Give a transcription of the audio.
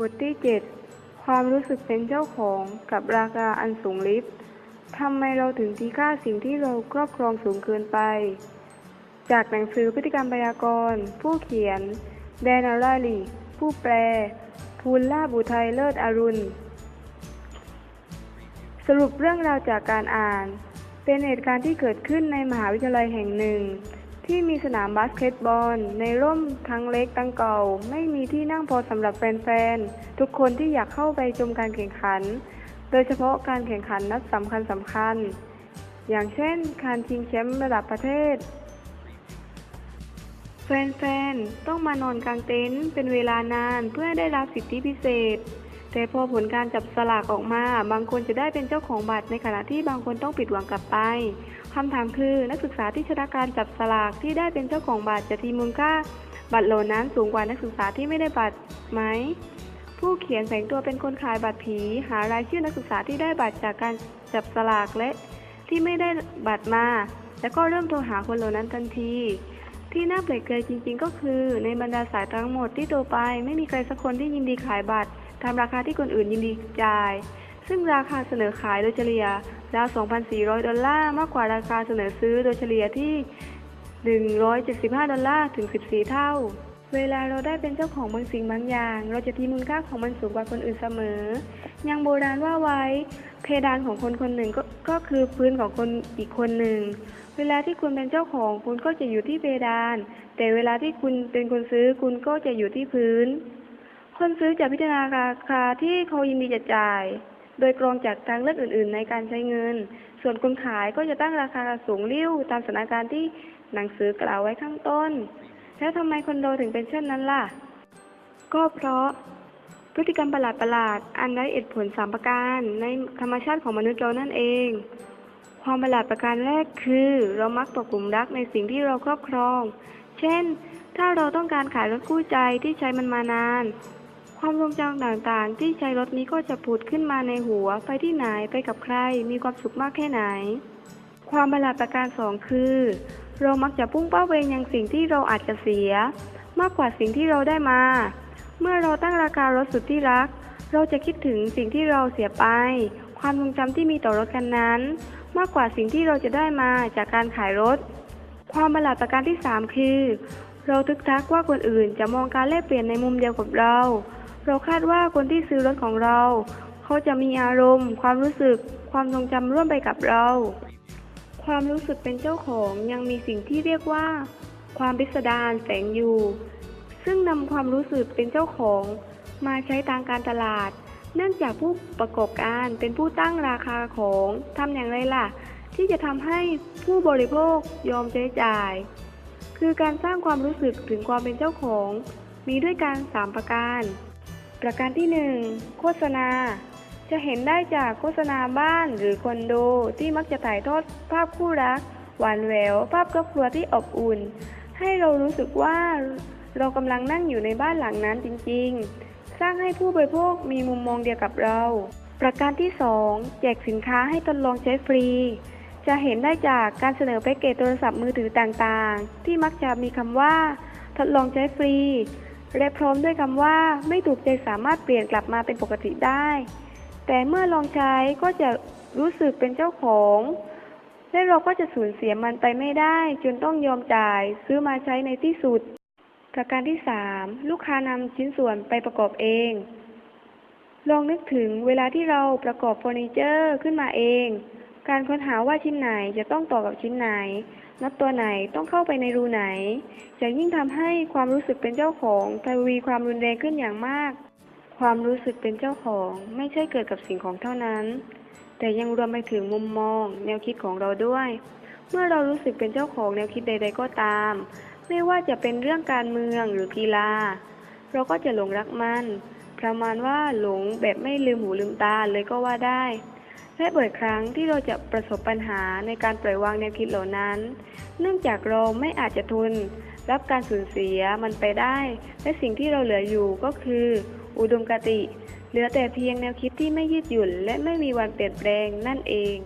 บทที่ 7 ความรู้สึกเป็นเจ้าของกับราคาอันสูงลิบทำไมเราถึงตีค่าสิ่งที่เราครอบครองสูงเกินไป จากหนังสือพฤติกรรมพยากรณ์ ผู้เขียน แดนอาราลีผู้แปล ภูลลาบุไทยเลิศอรุณ สรุปเรื่องราวจากการอ่าน เป็นเหตุการณ์ที่เกิดขึ้นในมหาวิทยาลัยแห่งหนึ่ง ที่มีสนามบาสเกตบอล ในร่มทั้งเล็กทั้งเก่า ไม่มีที่นั่งพอสำหรับแฟนๆ ทุกคนที่อยากเข้าไปชมการแข่งขัน โดยเฉพาะการแข่งขันนัดสำคัญสำคัญ อย่างเช่นการชิงแชมป์ระดับประเทศ แฟนๆ ต้องมานอนกลางเต็นท์เป็นเวลานานเพื่อได้รับสิทธิพิเศษ แต่พอผลการจับสลากออกมา บางคนจะได้เป็นเจ้าของบัตรในขณะที่บางคนต้องผิดหวังกลับไปคำถามคือนักศึกษาที่ชนะการจับสลากที่ได้เป็นเจ้าของบัตรจะทีมูลค่าบัตรโหลนั้นสูงกว่านักศึกษาที่ไม่ได้บัตรไหม ผู้เขียนแฝงตัวเป็นคนขายบัตรผี หารายชื่อนักศึกษาที่ได้บัตรจากการจับสลากและที่ไม่ได้บัตรมา แล้วก็เริ่มโทรหาคนเหล่านั้นทันที ที่น่าแปลกใจจริงๆ ก็คือ ในบรรดาสายทั้งหมดที่โทรไป ไม่มีใครสักคนที่ยินดีขายบัตร ตามราคาที่คนอื่นยินดีจ่าย ซึ่งราคาเสนอขายโดยเฉลี่ยราว 2,400 ดอลลาร์ มากกว่าราคาเสนอซื้อโดยเฉลี่ยที่ 175 ดอลลาร์ ถึง 14 เท่า เวลาเราได้เป็นเจ้าของบางสิ่งบางอย่าง เราจะทีมูลค่าของมันสูงกว่าคนอื่นเสมอ ยังโบราณว่าไว้ เพดานของคนคนหนึ่งก็ก็คือพื้นของคนอีกคนหนึ่ง เวลาที่คุณเป็นเจ้าของคุณก็จะอยู่ที่เพดาน แต่เวลาที่คุณเป็นคนซื้อคุณก็จะอยู่ที่พื้น คนซื้อจะพิจารณาราคาที่เขายินดีจะจ่าย โดยกรองจากทางเลือกอื่น ๆ ในการใช้เงิน ส่วนคนขายก็จะตั้งราคาสูงริ่วตามสถานการณ์ที่หนังสือกล่าวไว้ข้างต้น แล้วทำไมคนโดถึงเป็นเช่นนั้นล่ะ ก็เพราะพฤติกรรมประหลาดๆอันได้เหตุผลสามประการในธรรมชาติของมนุษย์เรานั่นเอง ความประหลาดประการแรกคือ เรามักตกกลุ่มรักในสิ่งที่เราครอบครอง เช่น ถ้าเราต้องการขายรถคู่ใจที่ใช้มันมานาน ความทรงจำต่างๆ ที่ใช้รถนี้ก็จะผุดขึ้นมาในหัว ไปที่ไหนไปกับใคร มีความสุขมากแค่ไหน ความประหลาดประการสองคือ เรามักจะพุ่งเป้าไปยังสิ่งที่เราอาจจะเสีย มากกว่าสิ่งที่เราได้มา เมื่อเราตั้งราคารถสุดที่รัก เราจะคิดถึงสิ่งที่เราเสียไป ความทรงจำที่มีต่อรถคันนั้น มากกว่าสิ่งที่เราจะได้มาจากการขายรถ ความประหลาดประการที่ 3 คือ เราทึกทักว่าคนอื่นจะมองการแลกเปลี่ยนในมุมเดียวกับเรา เราคาดว่าคนที่ซื้อรถของเรา เขาจะมีอารมณ์ ความรู้สึก ความทรงจำร่วมไปกับเรา ความรู้สึกเป็นเจ้าของยังมีสิ่งที่เรียกว่า ความพิสดารแฝงอยู่ ซึ่งนำความรู้สึกเป็นเจ้าของ มาใช้ทางการตลาด เนื่องจากผู้ประกอบการเป็นผู้ตั้งราคาของทำอย่างไรล่ะ ที่จะทำให้ผู้บริโภคยอมใช้จ่าย คือการสร้างความรู้สึกถึงความเป็นเจ้าของ มีด้วยกันสามประการ ประการที่หนึ่งโฆษณา จะเห็นได้จากโฆษณาบ้านหรือคอนโดที่มักจะถ่ายทอดภาพคู่รัก หวานแหวว ภาพครอบครัวที่อบอุ่น ให้เรารู้สึกว่าเรากำลังนั่งอยู่ในบ้านหลังนั้นจริง ๆ สร้างให้ผู้บริโภคมีมุมมองเดียวกับเรา ประการที่ 2 แจกสินค้าให้ทดลองใช้ฟรี จะเห็นได้จากการเสนอแพ็กเกจโทรศัพท์มือถือต่างๆ ที่มักจะมีคำว่า ทดลองใช้ฟรี และพร้อมด้วยคำว่าไม่ถูกใจสามารถเปลี่ยนกลับมาเป็นปกติได้ แต่เมื่อลองใช้ก็จะรู้สึกเป็นเจ้าของ และเราก็จะสูญเสียมันไปไม่ได้ จนต้องยอมจ่ายซื้อมาใช้ในที่สุด ประการที่ 3 ลูกค้านำชิ้นส่วนไปประกอบเอง ลองนึกถึงเวลาที่เราประกอบเฟอร์นิเจอร์ขึ้นมาเอง การค้นหาว่าชิ้นไหนจะต้องต่อกับชิ้นไหน น็อตตัวไหนต้องเข้าไปในรูไหน จะยิ่งทำให้ความรู้สึกเป็นเจ้าของทวีความรุนแรงขึ้นอย่างมาก ความรู้สึกเป็นเจ้าของไม่ใช่เกิดกับสิ่งของเท่านั้น แต่ยังรวมไปถึงมุมมอง แนวคิดของเราด้วย เมื่อเรารู้สึกเป็นเจ้าของแนวคิดใด ๆ ก็ตาม ไม่ว่าจะเป็นเรื่องการเมืองหรือกีฬา เราก็จะหลงรักมัน ประมาณว่าหลงแบบไม่ลืมหูลืมตาเลยก็ว่าได้ และบ่อยครั้งที่เราจะประสบปัญหาในการปล่อยวางแนวคิดเหล่านั้น เนื่องจากเราไม่อาจจะทุน รับการสูญเสียมันไปได้ และสิ่งที่เราเหลืออยู่ก็คือ อุดมคติ เหลือแต่เพียงแนวคิดที่ไม่ยืดหยุ่น และไม่มีวันเปลี่ยนแปลงนั่นเอง